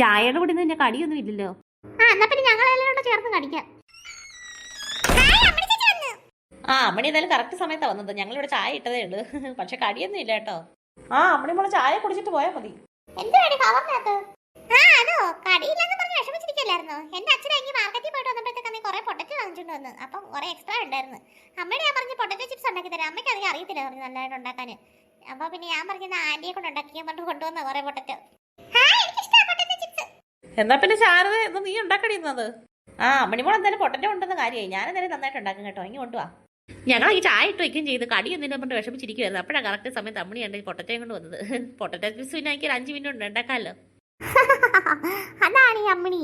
ചായയുടെ കൂടെ നിന്റെ കടിയൊന്നും ഇല്ലല്ലോ. ആ എന്നാ പിന്നെ ഞങ്ങളെല്ലാം കൂടെ ചേർന്ന് കടിക്കാം. ആ അമ്മണി എന്തായാലും കറക്റ്റ് സമയത്താണ് വന്നത്. ഞങ്ങൾ ഇവിടെ ചായ ഇട്ടതേ ഉള്ളൂ. പക്ഷെ കടിയൊന്നും ഇല്ല കേട്ടോ. ആ അമ്മണി മോളെ ചായ കുടിച്ചിട്ട് പോയാൽ മതി. എന്റെ അച്ഛനെങ്കിൽ മാർക്കറ്റിൽ പോയിട്ട് വന്നപ്പോഴത്തേക്ക് നീ കുറെ പൊട്ടറ്റ് വാങ്ങിച്ചിട്ട് വന്നു. അപ്പം കുറെ എക്സ്ട്രാ ഉണ്ടായിരുന്നു. അമ്മയുടെ ഞാൻ പറഞ്ഞ് പൊട്ടറ്റോ ചിപ്സ് ഉണ്ടാക്കി തരാം. അമ്മയ്ക്ക് അധികം അറിയത്തില്ല പറഞ്ഞു നല്ലതായിട്ട് ഉണ്ടാക്കാൻ അപ്പൊ പിന്നെ ഞാൻ പറഞ്ഞ ആന്റിയെ കൊണ്ട് ഉണ്ടാക്കി കൊണ്ടുവന്ന കുറെ പൊട്ടറ്റോ. എന്നാ പിന്നെ ശാരദ ഇത് നീ ഉണ്ടാക്കടിയുന്നത് ആ മണിമോൾ മോൾ എന്തായാലും പൊട്ടറ്റോ ഉണ്ടെന്ന കാര്യമായി. ഞാൻ എന്തായാലും നന്നായിട്ട് ഉണ്ടാക്കും കേട്ടോ. ഇങ്ങ് കൊണ്ടുവാ. ഞങ്ങൾ ഈ ചായ ഇട്ട് വയ്ക്കുകയും ചെയ്ത്. കടി എന്തിനും കൊണ്ട് വിഷമിച്ചിരിക്കുവായിരുന്നു. അപ്പോഴാണ് കറക്റ്റ് സമയത്ത് അമ്മണി ഉണ്ട് പൊട്ടറ്റേ പൊട്ടറ്റയും കൊണ്ട് വന്നത്. പൊട്ടറ്റോ ജ്യൂസ് പിന്നെ എനിക്ക് ഒരു അഞ്ച് മിനിറ്റ് ഉണ്ട് ഉണ്ടാക്കാമല്ലോ. അതാണ് ഈ അമ്മണി.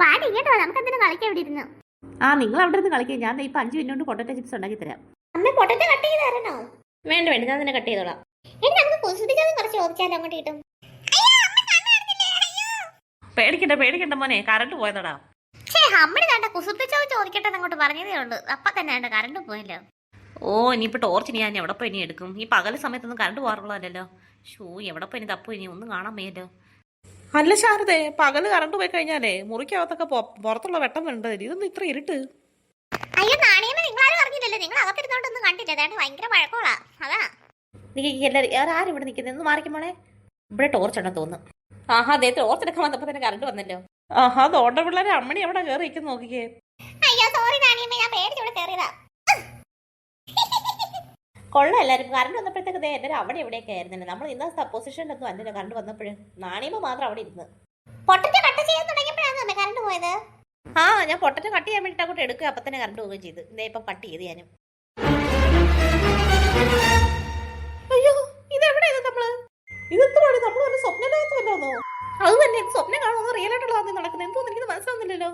പാടി ഇങ്ങോട്ട് നമുക്ക് എന്തിനും കളിക്കാൻ ഇവിടെ ഇരുന്നു. ആ നിങ്ങൾ അവിടെ നിന്ന് കളിക്കുക ഞാൻ ദേ ഇപ്പൊ അഞ്ച് മിനിറ്റ് കൊണ്ട് പൊട്ടറ്റ ചിപ്സ് ഉണ്ടാക്കി തരാം. അമ്മ പൊട്ടറ്റ കട്ട് ചെയ്ത് തരണോ? വേണ്ട വേണ്ട. ഞാൻ തന്നെ കട്ട് ചെയ്തോളാം. ഇനി നമുക്ക് കുറച്ച് ചോദിച്ചാലോ അങ്ങോട്ട് കിട്ടും. പേടിക്കണ്ട പേടിക്കണ്ട മോനെ. കറണ്ട് പോയതടാ. ഛേ അമ്മണി വേണ്ട ചോദിക്കട്ടെ അങ്ങോട്ട് പറഞ്ഞതേ ഉള്ളൂ. അപ്പൊ തന്നെ വേണ്ട കറണ്ട് പോയല്ലോ. ഓ ഇനിയിപ്പോ ടോർച്ച് ഞാൻ എവിടെ പോയി ഇനി എടുക്കും? ഈ പകൽ സമയത്തൊന്നും കറണ്ട് പോകാറുള്ളതല്ലോ ഷൂ എവിടെ പോയി തപ്പു ഇനി ഒന്നും കാണാൻ വയ്യല്ലോ അല്ല ശാരദേ പകൽ കറണ്ട് പോയി കഴിഞ്ഞാലേ മുറിക്കകത്തൊക്കെ പുറത്തുള്ള വെട്ടം വേണ്ട ഇതൊന്നും ഇത്ര ഇരുട്ട്. അയ്യോ നാണയമ്മ നിങ്ങളാരും അറിഞ്ഞില്ലല്ലോ. നിങ്ങൾ അകത്തിരുന്നോണ്ടൊന്നും കണ്ടില്ല. അതാണ്ട് ഭയങ്കര മഴക്കോളാ അതാ. നീ എല്ലാവരും ആരും ഇവിടെ നിൽക്കുന്നത് എന്ന് മാറിക്കുമ്പോളെ ഇവിടെ ടോർച്ച് ഉണ്ടെന്ന് തോന്നുന്നു. ആഹാ അതേ ഓർത്തെടുക്കാൻ വന്നപ്പോ തന്നെ കറണ്ട് വന്നല്ലോ. ആഹാ തോണ്ട പിള്ളേരെ അമ്മണി എവിടെ കയറി നിൽക്കുന്ന നോക്കിക്കേ. അയ്യോ സോറി നാണിയമ്മ ഞാൻ പേടിച്ചോടെ കയറിയതാ. കൊള്ള എല്ലാവരും കറണ്ട് വന്നപ്പോഴത്തേക്ക് ദേ എല്ലാവരും അവിടെ എവിടെയൊക്കെ ആയിരുന്നില്ല? നമ്മൾ ഇന്ന പൊസിഷനിലൊന്നും അല്ലല്ലോ കറണ്ട് വന്നപ്പോഴും. നാണിയമ്മ മാത്രം അവിടെ ഇരുന്ന്. പൊട്ടറ്റ കട്ട് ചെയ്യാൻ തുടങ്ങിയപ്പോഴാണ് കറണ്ട് പോയത്? ആ ഞാൻ പൊട്ടറ്റ കട്ട് ചെയ്യാൻ വേണ്ടിട്ട് അങ്ങോട്ട് എടുക്കുക. അപ്പൊ തന്നെ കറണ്ട് പോവുകയും ചെയ്തു. ഇതേ ഇപ്പം കട്ട് ചെയ്ത് ഞാനും. ലോകത്തല്ലോ അത് തന്നെ സ്വപ്നം കാണുന്നത് റിയൽ ആയിട്ടുള്ള നടക്കുന്നത് എന്തോന്ന്? എനിക്ക് മനസ്സിലാവുന്നില്ലല്ലോ.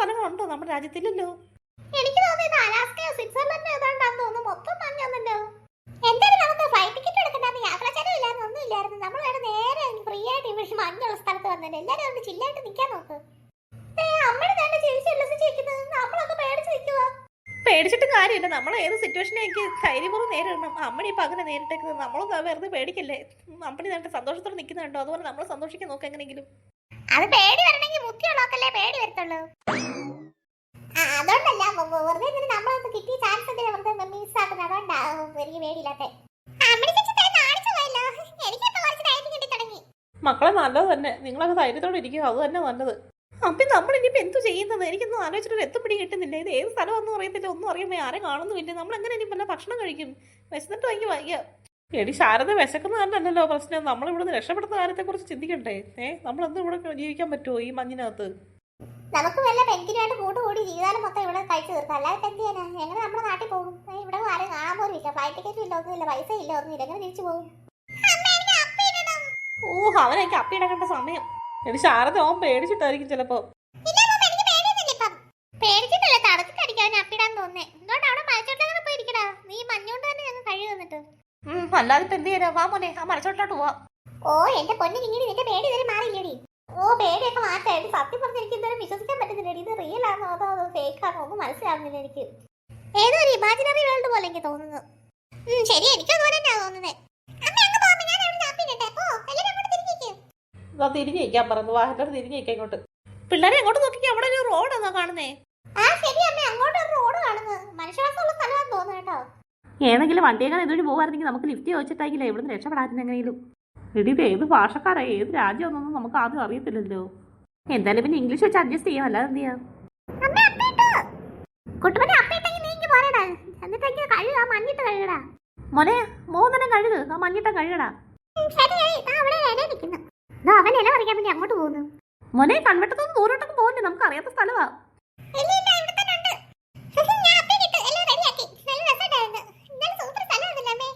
സ്ഥലങ്ങളുണ്ടോ നമ്മുടെ രാജ്യത്തില്ലല്ലോ എനിക്ക് തോന്നിയത് അലാസ്കയോ സ്വിറ്റ്സർലൻഡോ ഏതാണ്ടാന്ന് തോന്നുന്നു. മൊത്തം മഞ്ഞാന്നല്ലോ. എന്തായാലും നമുക്ക് ഫ്ലൈറ്റ് ടിക്കറ്റ് എടുക്കണ്ടാന്ന് യാത്രാ ചെലവില്ലായിരുന്നു, ഒന്നും ഇല്ലായിരുന്നു. നമ്മൾ വേണം നേരെ ഫ്രീ ആയിട്ട് ഇവിടെ മഞ്ഞുള്ള സ്ഥലത്ത് വന്നത്. എല്ലാവരും അവിടെ ചില്ലായിട്ട് നിൽക്കാൻ നോക്ക്. അമ്മയുടെ തന്നെ ഉല്ലസിച്ചിരിക്കുന്നത്. നമ്മളൊക്കെ പേടിച്ച്. പേടിച്ചിട്ട് കാര്യമില്ല നമ്മൾ ഏത് സിറ്റുവേഷനേക്ക് ധൈര്യപൂർവം നേരിടണം അമ്മണി ഇപ്പൊ അങ്ങനെ നേരിട്ടേക്കുന്നത് നമ്മളൊന്നും വെറുതെ പേടിക്കല്ലേ അമ്മണി നേരിട്ട് സന്തോഷത്തോടെ നിൽക്കുന്നുണ്ടോ അതുപോലെ നമ്മൾ സന്തോഷിക്കാൻ നോക്കാം എങ്ങനെയെങ്കിലും അത് പേടി വരണമെങ്കിൽ മുത്തിയുള്ളവർക്കല്ലേ പേടി വരത്തുള്ളൂ. അതുകൊണ്ടല്ല വെറുതെ ഇങ്ങനെ നമ്മളൊന്ന് കിട്ടിയ ചാൻസ് എന്തിനാ വെറുതെ മിസ് ആക്കുന്നത്. അതുകൊണ്ടാ എനിക്ക് പേടിയില്ലാത്ത. മക്കളെ നല്ലത് തന്നെ. നിങ്ങളൊക്കെ ധൈര്യത്തോടെ ഇരിക്കുക. അത് തന്നെ നല്ലത്. അപ്പം നമ്മൾ ഇനിയിപ്പോൾ എന്തു ചെയ്യുന്നത്? എനിക്കൊന്നും ആലോചിച്ചിട്ട് എത്തും പിടി കിട്ടുന്നില്ല. ഇത് ഏത് സ്ഥലമാണെന്നും അറിയത്തില്ല. ഒന്നും അറിയാൻ ആരെ കാണുന്നുമില്ല. നമ്മൾ എങ്ങനെ ഇനി വല്ല ഭക്ഷണം കഴിക്കും? വിശന്നിട്ട് ഭയങ്കര വയ്യ. എടി ശാരദ വിശക്കുന്ന തന്നെയല്ലല്ലോ പ്രശ്നം. നമ്മൾ ഇവിടുന്ന് രക്ഷപ്പെടുന്ന കാര്യത്തെക്കുറിച്ച് ചിന്തിക്കണ്ടേ? ഏ നമ്മളൊന്നും ഇവിടെ ജീവിക്കാൻ പറ്റുമോ ഈ മഞ്ഞിനകത്ത്? നമുക്ക് വല്ല പെൻകിനായിട്ട് കൂട്ട് കൂടി ജീവിതകാലം മൊത്തം ഇവിടെ കഴിച്ചു തീർക്കാം. അല്ലാതെ എന്ത് ചെയ്യാനാ? എങ്ങനെ നമ്മുടെ നാട്ടിൽ പോകും? ഇവിടെ ആരും കാണാൻ പോലും ഇല്ല. ഫ്ലൈറ്റ് ടിക്കറ്റ് ഇല്ല ഒന്നുമില്ല. പൈസ ഇല്ല ഒന്നുമില്ല. എങ്ങനെ തിരിച്ചു പോകും? ഓ അവനെനിക്ക് അപ്പിയിടക്കേണ്ട സമയം. എടി ശാരദ ഓൻ പേടിച്ചിട്ടായിരിക്കും ചിലപ്പോ. പേടിച്ചിട്ടല്ല തണുത്തിട്ടടിക്കാൻ അപ്പിടാൻ തോന്നേ എന്തുകൊണ്ട് അവിടെ മരച്ചോട്ടങ്ങനെ പോയിരിക്കടാ നീ മഞ്ഞോണ്ട് തന്നെ ഞങ്ങൾ കഴി തന്നിട്ട് അല്ലാതെ ഇപ്പൊ എന്ത് ചെയ്യാനാ? വാ മോനെ ആ മരച്ചോട്ടിലോട്ട് പോവാം. ഓ എന്റെ പൊന്നിന് ഇങ്ങനെ നിന്റെ പേടി ഇതുവരെ മാറിയില്ലേടി? ഓ പേടിയൊക്കെ മാറ്റായിട്ട് സത്യം പറഞ്ഞ എനിക്ക് ഇതുവരെ വിശ്വസിക്കാൻ പറ്റുന്നില്ലടി? ഇത് റിയൽ ആണോ അതോ അതോ ഫേക്ക് ആണോ ഒന്നും മനസ്സിലാവുന്നില്ല എനിക്ക്. ഏതോ ഒരു ഇമാജിനറി വേൾഡ് പോലെ എനിക്ക് തോന്നുന്നു. ശരി എനിക്ക് അതുപോലെ തന്നെയാ തോന്നുന്നത് തിരിഞ്ഞ് നിൽക്കാൻ പറഞ്ഞു. വാ എല്ലാവരും തിരിഞ്ഞ് നിൽക്കാൻ ഇങ്ങോട്ട് പിള്ളേരെ അങ്ങോട്ട് നോക്കി അവിടെ ഒരു റോഡാണോ കാണുന്നേ? ആ ശരി അമ്മ അങ്ങോട്ട് ഒരു റോഡ് കാണുന്നത് മനുഷ്യവാസമുള്ള സ്ഥലമാണെന്ന് തോന്നുന്നു കേട്ടോ. ഏതെങ്കിലും വണ്ടിയേക്കാൾ ഇതുവഴി പോകാറുണ്ടെങ്കിൽ നമുക്ക് ലിഫ്റ്റ് ചോദിച്ചിട്ടെങ്കിലും ഇവിടുന്ന് രക്ഷപ്പെടാത്തിന് എങ്ങനെയും ഇത് ഏത് ഭാഷക്കാരാ? ഏത് രാജ്യമൊന്നും നമുക്ക് ആദ്യം അറിയത്തില്ലല്ലോ. എന്തായാലും പിന്നെ ഇംഗ്ലീഷ് വെച്ച് അഡ്ജസ്റ്റ് ചെയ്യാം. അല്ലാതെ എന്ത് ചെയ്യാം? മോനെ മൂന്നെണ്ണം കഴുകു. ആ മഞ്ഞിട്ട കഴുകടാ. അങ്ങോട്ട് പോകുന്നു. മോനെ കൺവെട്ടത്തൊന്നും ദൂരോട്ടൊന്നും പോകണ്ടേ നമുക്ക് അറിയാത്ത സ്ഥലമാ ഇല്ല, ഇല്ല, ഇവിടെ തന്നെ ഉണ്ട്. ഞാൻ അപ്പേക്കിട്ട് എല്ലാം റെഡിയാക്കി. നല്ല രസമുണ്ടായിരുന്നു. ഇന്നലെ സൂപ്പർ സ്ഥലമായിരുന്നില്ലേ അമ്മേ?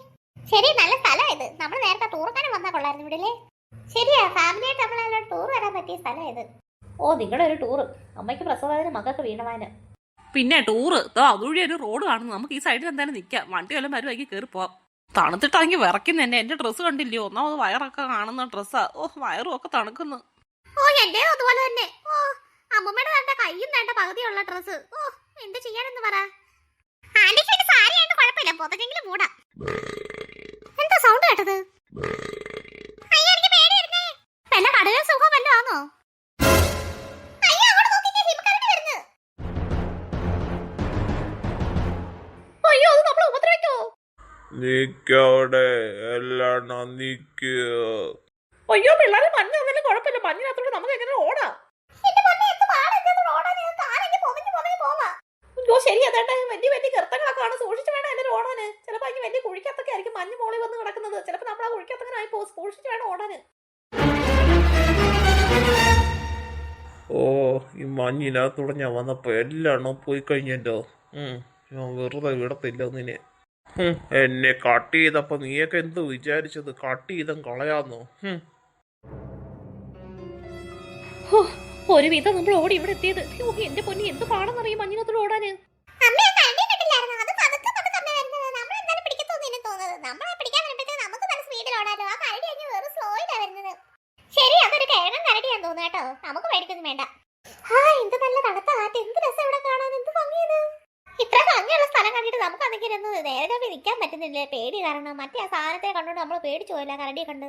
ശരി നല്ല സ്ഥലം ഇത്. നമ്മൾ നേരത്തെ ടൂർ വന്നാൽ കൊള്ളായിരുന്നു ഇവിടെ ശരിയാ ഫാമിലിയായിട്ട് നമ്മളെല്ലാം ടൂർ വരാൻ പറ്റിയ സ്ഥലം ഇത്. ഓ നിങ്ങളുടെ ഒരു ടൂറ് അമ്മയ്ക്ക് പ്രസവത്തിന് മകൾക്ക് വീണവാന്. പിന്നെ ടൂറ് അതുവഴി ഒരു റോഡ് കാണുന്നു. നമുക്ക് ഈ സൈഡിൽ എന്തായാലും നിൽക്കാം വണ്ടി വല്ലതും വരുവാക്കി കയറി പോവാം. തണുത്തിട്ടാണെങ്കിൽ വിറയ്ക്കുന്ന എന്നെ. എന്റെ ഡ്രസ്സ് കണ്ടില്ലയോ? ഒന്നാമത് വയറൊക്കെ കാണുന്ന ഡ്രസ്സാ ഓ വയറും ഒക്കെ തണുക്കുന്നു. ഓ എന്റെ അതുപോലെ തന്നെ. ഓ അമ്മമ്മയുടെ വേണ്ട കയ്യും വേണ്ട പകുതിയുള്ള ഡ്രസ്സ് ഓ എന്ത് ചെയ്യാനെന്ന് പറ. ആന്റിക്ക് സാരി ആയിട്ട് കുഴപ്പമില്ല. പുതക്കെങ്കിലും മൂടാം. എന്താ സൗണ്ട് കേട്ടത്? അയ്യോ എനിക്ക് പേടിയിരുന്നേ വല്ല കടകൾ സുഖം വല്ലോ ആണോ അയ്യോ അത് നമ്മളെ ഉപദ്രവിക്കോ? നിക്കവിടെ എല്ലാം നിക്ക് അയ്യോ പിള്ളേരെ മഞ്ഞ് തന്നാലും കുഴപ്പമില്ല. മഞ്ഞിനകത്തോടെ നമുക്ക് എങ്ങനെ ഓടാ. ശരി അതേട്ടെ വലിയ വലിയ ഗർത്തങ്ങളൊക്കെ ആണ് സൂക്ഷിച്ച് വേണം അതിന് ഓടാന് ചിലപ്പോൾ അതിന് വലിയ കുഴിക്കത്തൊക്കെ ആയിരിക്കും മഞ്ഞ് മോളി വന്ന് കിടക്കുന്നത്. ചിലപ്പോൾ നമ്മൾ ആ കുഴിക്കത്തങ്ങനെ ആയി പോകും. വേണം ഓടാൻ. ഓ ഈ മഞ്ഞിനകത്തൂടെ ഞാൻ വന്നപ്പോ എല്ലാം പോയി കഴിഞ്ഞല്ലോ. ഞാൻ വെറുതെ വിടത്തില്ല നിന്നെ എന്നെ കട്ട് ചെയ്തപ്പോ നീയൊക്കെ എന്ത് വിചാരിച്ചത്? കട്ട് ചെയ്തും കളയാന്നോ. ഒരു വിധം നമ്മൾ ഓടി ഇവിടെ എത്തിയത്. എന്റെ പൊന്നി എന്ത് പാടെന്നറിയും മഞ്ഞിനകത്തോടെ ഓടാന് അമ്മ ഞാൻ കണ്ടിട്ടില്ലായിരുന്നു അത് പതുക്കെ പതുക്കെ അമ്മ വരുന്നത് നമ്മൾ എന്തായാലും പിടിക്കത്തോന്നില്ല തോന്നുന്നത് നമ്മളെ പിടിക്കാൻ വരുമ്പോഴത്തേക്ക് നമുക്ക് നല്ല സ്പീഡിൽ ഓടാലോ ആ കരടി അങ്ങ് വെറും സ്ലോയിലാ വരുന്നത് ശരി അതൊരു കിഴങ്ങൻ കരടിയാന്ന് തോന്നുന്നു കേട്ടോ നമുക്ക് പേടിക്കൊന്നും വേണ്ട ആ എന്ത് നല്ല തണുത്ത കാറ്റ് എന്ത് രസം ഇവിടെ കാണാൻ എന്ത് ഭംഗിയത് ഇത്ര ഭംഗിയുള്ള സ്ഥലം കണ്ടിട്ട് നമുക്ക് അതെങ്കിലും ഒന്ന് നേരെ നിൽക്കാൻ പറ്റുന്നില്ല? പേടി കാരണം മറ്റേ ആ സാധനത്തെ കണ്ടുകൊണ്ട് നമ്മൾ പേടിച്ചു പോയില്ല കരടിയെ കണ്ട്.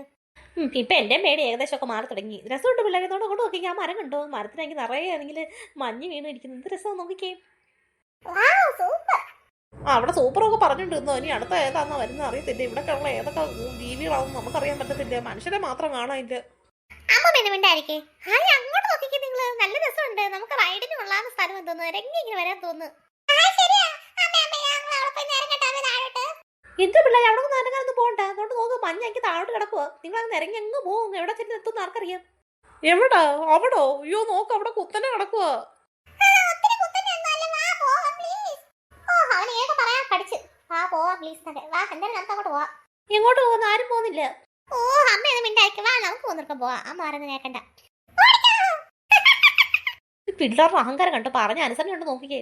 ഇപ്പൊ എന്റെ പേടി ഏകദേശം ഒക്കെ മാറി തുടങ്ങി. രസമുണ്ട് പിള്ളേരെ നോട് കൊണ്ട് നോക്കി ഞാൻ മരം കണ്ടോ? മരത്തിനെങ്കിൽ നിറയെ ആണെങ്കിൽ മഞ്ഞ് വീണ് ഇരിക്കുന്നത് എന്ത് രസം നോക്കിക്കേ. ആ അവിടെ സൂപ്പറൊക്കെ പറഞ്ഞിട്ടുണ്ടോ ഇനി അടുത്ത ഏതാണെന്ന് വരുന്ന അറിയത്തില്ല. ഇവിടെ ഉള്ള ഏതൊക്കെ ജീവികളാണെന്ന് നമുക്കറിയാൻ പറ്റത്തില്ല. മനുഷ്യരെ മാത്രം കാണാനില്ല. അമ്മ പിന്നെ മിണ്ടായിരിക്കേ. ഹായ് അങ്ങോട്ട് നോക്കിക്കേ നിങ്ങൾ. നല്ല രസമുണ്ട്. നമുക്ക് റൈഡിന് കൊള്ളാവുന്ന സ്ഥലം എന്തോന്നു? രംഗി ഇങ്ങനെ വരാൻ തോന്നുന്നു. എന്റെ പിള്ളേർ അവിടെ നിന്ന് അനങ്ങാനൊന്നും പോകണ്ട? അതുകൊണ്ട് നോക്ക് മഞ്ഞ എനിക്ക് താഴോട്ട് കിടക്കുക നിങ്ങൾ അങ്ങ് ഇറങ്ങി അങ്ങ് പോകും എവിടെ ചെന്ന് എത്തും ആർക്കറിയാം? എവിടാ? അവിടോ? അയ്യോ നോക്ക് അവിടെ കുത്തനെ കിടക്കുക എങ്ങോട്ട് പോകുന്ന ആരും പോകുന്നില്ല. ഈ പിള്ളേരുടെ അഹങ്കാരം കണ്ടു? പറഞ്ഞ അനുസരണം കൊണ്ട് നോക്കിക്കേ.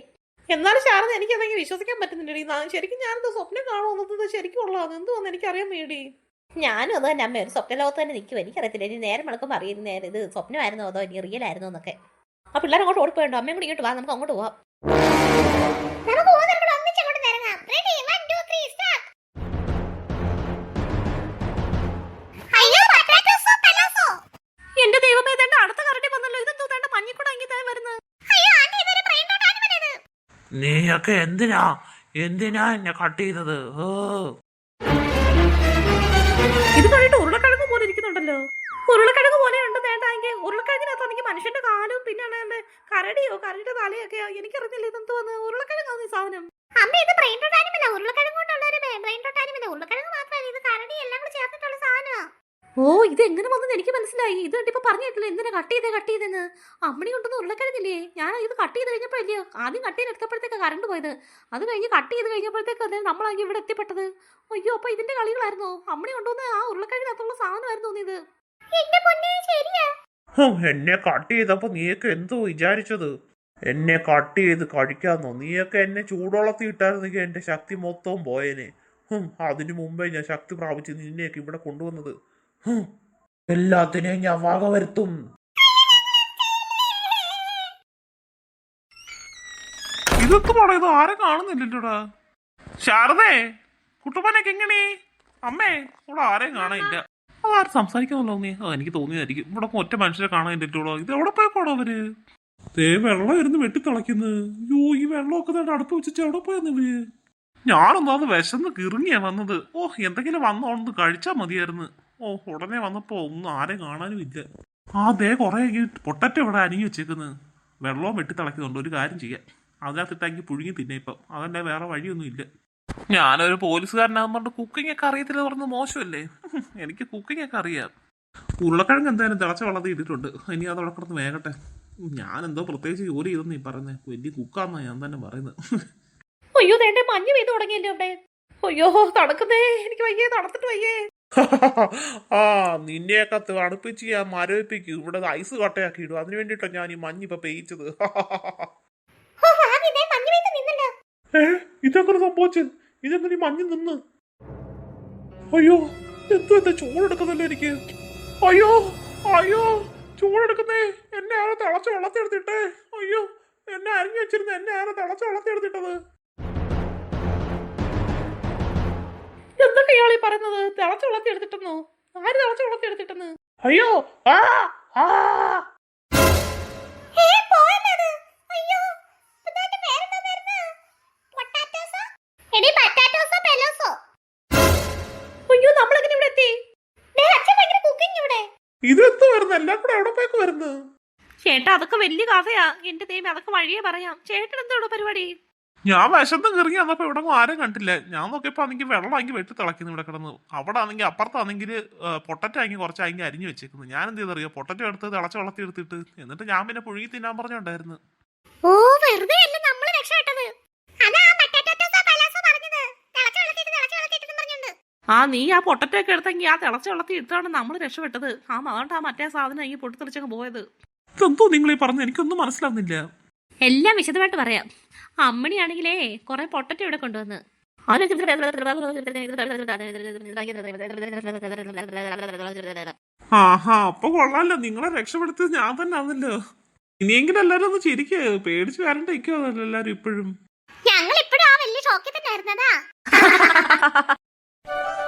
എന്നാലും ശാരദ എനിക്ക് അതെങ്കിൽ വിശ്വസിക്കാൻ പറ്റുന്നില്ലടി. ശരിക്കും ഞാനെന്താ സ്വപ്നം കാണുന്നത് ശരിക്കും ഉള്ളതാണ് എന്തുവന്ന് എനിക്കറിയാൻ വേണ്ടി ഞാനും അത് തന്നെ. അമ്മ ഒരു സ്വപ്ന ലോകത്ത് തന്നെ നിൽക്കും. എനിക്കറിയത്തില്ല. ഇനി നേരം വിളക്കുമ്പോൾ അറിയുന്ന നേരം ഇത് സ്വപ്നമായിരുന്നോ അതോ ഇനി റിയൽ ആയിരുന്നോ എന്നൊക്കെ. ആ പിള്ളേർ അങ്ങോട്ട് ഓടിപ്പോയണ്ടോ അമ്മയും കൂടി ഇങ്ങോട്ട് വാ. നമുക്ക് അങ്ങോട്ട് പോവാം. നീയൊക്കെ എന്തിനാ? എന്തിനാ എന്നെ കട്ട് ചെയ്തത്? ഓ ഇത് കണ്ടിട്ട് ഉരുളക്കിഴങ്ങ് പോലെ ഇരിക്കുന്നുണ്ടല്ലോ. ഉരുളക്കിഴങ്ങ് പോലെ ഉണ്ട് നേട്ടാങ്കിൽ ഉരുളക്കിഴങ്ങിനകത്താണെങ്കിൽ മനുഷ്യന്റെ കാലും പിന്നെ എന്റെ കരടിയോ കരടിയുടെ തലയൊക്കെയോ? എനിക്കറിഞ്ഞില്ല ഇതെന്തോന്ന്. ഉരുളക്കിഴങ്ങാണ് ഈ സാധനം. അമ്മ ഇത് ബ്രെയിൻ ഡോട്ട് ആനിമല്ല ഉരുളക്കിഴങ്ങ് കൊണ്ടുള്ള ഒരു ബ്രെയിൻ ഡോട്ട് ആനിമല്ല ഉരുളക്കിഴങ്ങ് മാത്രമല്ല ഇത് കരടി എല്ലാം കൂടി ചേർത്തിട്ടുള്ള സാധനമാണ് ഓ ഇത് എങ്ങനെ വന്നു എനിക്ക് മനസ്സിലായി. ഇത് കണ്ടിപ്പോ പറഞ്ഞിട്ടില്ല എന്തിനാ കട്ട് ചെയ്തേ കട്ട് ചെയ്തെന്ന്? അമ്മണി കൊണ്ടൊന്നും ഉരുളക്കിഴങ്ങില്ലേ? ഞാൻ ഇത് കട്ട് ചെയ്ത് കഴിഞ്ഞപ്പോഴല്ലേ ആദ്യം കട്ട് ചെയ്ത് എടുത്തപ്പോഴത്തേക്ക് കറണ്ട് പോയത്. അത് കഴിഞ്ഞ് കട്ട് ചെയ്ത് കഴിഞ്ഞപ്പോഴത്തേക്ക് അതെ നമ്മളാണെങ്കിൽ ഇവിടെ എത്തിപ്പെട്ടത്? അയ്യോ അപ്പൊ ഇതിന്റെ കളികളായിരുന്നു? അമ്മണി കൊണ്ടുവന്ന ആ ഉരുളക്കിഴങ്ങിനകത്തുള്ള സാധനമായിരുന്നു ഇത്? എന്റെ പൊന്നെ ശരിയാ. എന്നെ കട്ട് ചെയ്തപ്പോ നീയൊക്കെ എന്തോ വിചാരിച്ചത്? എന്നെ കട്ട് ചെയ്ത് കഴിക്കാന്നോ? നീയൊക്കെ എന്നെ ചൂടോളത്തി ഇട്ടായിരുന്നെങ്കിൽ എന്റെ ശക്തി മൊത്തവും പോയേനെ. അതിനു മുമ്പേ ഞാൻ ശക്തി പ്രാപിച്ച് നിന്നെയൊക്കെ ഇവിടെ കൊണ്ടുവന്നത്. എല്ലാത്തിനെയും ഞാൻ വക വരുത്തും. ഇതൊക്കെ പോടാ ഇത് ആരും കാണുന്നില്ലല്ലോടാ? ശാരദേ കുട്ടുപ്പനൊക്കെ എങ്ങനെ അമ്മേ ഇവിടെ ആരെയും കാണാനില്ല. ആരും സംസാരിക്കുമല്ലോ നീ? അത് എനിക്ക് തോന്നിയതായിരിക്കും. ഇവിടെ ഒറ്റ മനുഷ്യരെ കാണാനില്ലല്ലോ ഇത് എവിടെ പോയിക്കോടോ അവർ? ദേ വെള്ളം ഇരുന്ന് വെട്ടിത്തിളയ്ക്കുന്നു. അയ്യോ ഈ വെള്ളമൊക്കെ അടുപ്പ് വെച്ചിട്ട് എവിടെ പോയെന്ന് ഇവർ? ഞാനൊന്നാന്ന് വിശന്ന് കിറുങ്ങിയാ വന്നത്. ഓ എന്തെങ്കിലും വന്നോണ്ട് കഴിച്ചാ മതിയായിരുന്നു. ഓ ഉടനെ വന്നപ്പോ ഒന്നും ആരെയും കാണാനും ഇല്ല. ആ ദേ കുറെ പൊട്ടറ്റ ഇവിടെ അനങ്ങി വെച്ചേക്കുന്നത് വെള്ളവും വെട്ടി തിളക്കുന്നുണ്ട്. ഒരു കാര്യം ചെയ്യാം. അതിനകത്തിട്ടാക്കി പുഴുങ്ങി തിന്നെ ഇപ്പം. അതല്ല വേറെ വഴിയൊന്നും ഇല്ല. ഞാനൊരു പോലീസുകാരനാകുമ്പോൾ കുക്കിംഗ് ഒക്കെ അറിയത്തില്ല പറഞ്ഞത് മോശമല്ലേ? എനിക്ക് കുക്കിംഗ് ഒക്കെ അറിയാം. ഉരുളക്കിഴങ്ങ് എന്തായാലും തിളച്ച വെള്ളത്തിൽ ഇട്ടിട്ടുണ്ട്. ഇനി അത് അവിടെ കിടന്ന് വേകട്ടെ. ഞാൻ എന്തോ പ്രത്യേകിച്ച് ജോലി ചെയ്തെന്ന് നീ പറയുന്നത് വലിയ കുക്കാന്നാ ഞാൻ തന്നെ പറയുന്നത്. അയ്യോ എന്റെ മഞ്ഞ് പെയ്ത് തുടങ്ങിയല്ലോ അവിടെ? അയ്യോ തണുക്കുന്നേ. എനിക്ക് വയ്യേ തണുത്തിട്ട് വയ്യേ. ആ നിന്നെയൊക്കെ തണുപ്പിച്ച് ഞാൻ മരവിപ്പിക്കും. ഇവിടെ ഐസ് കട്ടയാക്കി ഇടും. അതിനു വേണ്ടിയിട്ടാണ് ഞാൻ ഈ മഞ്ഞ് ഇപ്പൊ പെയ്ച്ചത് ഏ ഇതെങ്ങനെ സംഭവിച്ചത് ഇതെങ്ങനെ മഞ്ഞ് നിന്ന്? അയ്യോ എന്തോ എന്താ ചൂടെടുക്കുന്നല്ലോ എനിക്ക്? അയ്യോ അയ്യോ ചൂടെടുക്കുന്നേ. എന്നെ ആരോ തിളച്ച വെള്ളത്തെടുത്തിട്ടേ അയ്യോ എന്നെ അരിഞ്ഞു വെച്ചിരുന്ന എന്നെ ആരോ തിളച്ച വെള്ളത്തെടുത്തിട്ടത് എന്തൊക്കെ ഇയാളീ പറയുന്നത്? തിളച്ച വളർത്തി എടുത്തിട്ടെന്നോ? ആര് തിളച്ച വളർത്തി എടുത്തിട്ടെന്ന്? അയ്യോ ആ ആ. വരുന്നത് എല്ലാം കൂടെ എവിടെ പോയേക്ക് ചേട്ടാ അതൊക്കെ വലിയ കഥയാ. എന്റെ ദൈവം അതൊക്കെ വഴിയേ പറയാം. ചേട്ടൻ എന്തോടോ പരിപാടി? ഞാൻ വിശന്ന് കിറങ്ങി വന്നപ്പോ ഇവിടെ ആരും കണ്ടില്ല. ഞാൻ നോക്കിയപ്പോ ആണെങ്കിൽ വെള്ളം ആണെങ്കിൽ വെട്ടി തിളക്കുന്നു ഇവിടെ കിടന്ന്. അവിടെ ആണെങ്കിൽ അപ്പുറത്താണെങ്കിൽ പൊട്ടറ്റ ആണെങ്കിൽ കുറച്ചാണെങ്കിൽ അരിഞ്ഞു വെച്ചേക്കുന്നു. ഞാൻ എന്ത് ചെയ്തറിയോ? പൊട്ടറ്റോ എടുത്ത് തിളച്ച വെള്ളത്തിൽ എടുത്തിട്ട് എന്നിട്ട് ഞാൻ പിന്നെ പുഴുകി തിന്നാൻ പറഞ്ഞുണ്ടായിരുന്നു. ഓ വെറുതെ അല്ല നമ്മൾ രക്ഷപ്പെട്ടത്? ആ നീ ആ പൊട്ടറ്റൊക്കെ എടുത്തെങ്കിൽ ആ തിളച്ച വെള്ളത്തിൽ എടുത്താണ് നമ്മൾ രക്ഷപ്പെട്ടത്. ആ അതുകൊണ്ട് ആ മറ്റേ സാധനം ഈ പൊട്ടിത്തെളിച്ചങ്ങ് പോയത്. എന്തോ നിങ്ങൾ ഈ പറഞ്ഞു എനിക്കൊന്നും മനസ്സിലാവുന്നില്ല. എല്ലാം വിശദമായിട്ട് പറയാം. അമ്മണിയാണെങ്കിലേ കൊറേ പൊട്ടറ്റോ ഇവിടെ കൊണ്ടുവന്ന്. ആഹാ അപ്പൊ കൊള്ളാലോ. നിങ്ങളെ രക്ഷപ്പെടുത്തിയത് ഞാൻ തന്നെ ആണല്ലോ. ഇനിയെങ്കിലും എല്ലാരും ഒന്ന് ചിരിക്ക്. പേടിച്ച് വരണ്ടിരിക്കുമോ എല്ലാരും ഇപ്പോഴും. ഞങ്ങൾ ഇപ്പോഴും ആ വലിയ ഷോക്കിൽ തന്നെ ആയിരുന്നതാ.